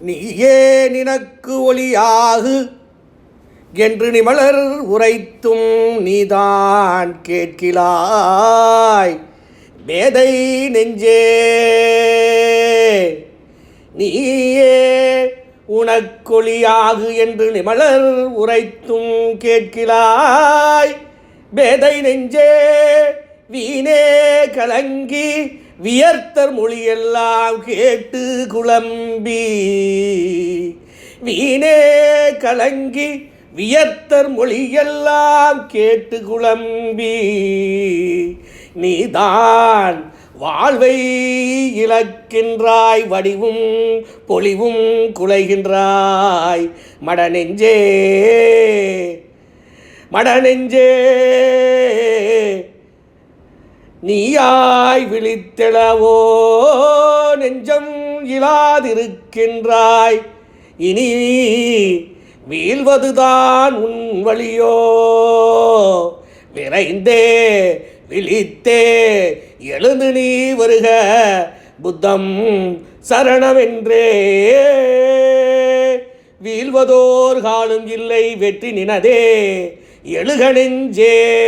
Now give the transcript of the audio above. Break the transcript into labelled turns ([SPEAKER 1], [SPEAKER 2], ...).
[SPEAKER 1] நீயே நினக்கு ஒளியாகு என்று நிமலர் உரைத்தும் நீதான் கேட்கிலாய் வேதை நெஞ்சே நீயே உனக்கொழியாகு என்று நிமலர் உரைத்தும் கேட்கிலாய் வேதை நெஞ்சே வீணே கலங்கி வியர்த்தர் மொழியெல்லாம் கேட்டு குழம்பி வீணே கலங்கி வியர்த்தர் மொழியெல்லாம் கேட்டு குழம்பி நீதான் வாழ்வை இழக்கின்றாய் வடிவும் பொலிவும் குலைகின்றாய் மடநெஞ்சே மடநெஞ்சே. நீயாய் விழித்தெழவோ நெஞ்சம் இலாதிருக்கின்றாய். இனி வீழ்வதுதான் உன் வழியோ. விரைந்தே விழித்தே எழுந்து நீ வருக. புத்தம் சரணமென்றே. வீழ்வதோர் காலும் இல்லை வெற்றி நினதே. எழுக நெஞ்சே.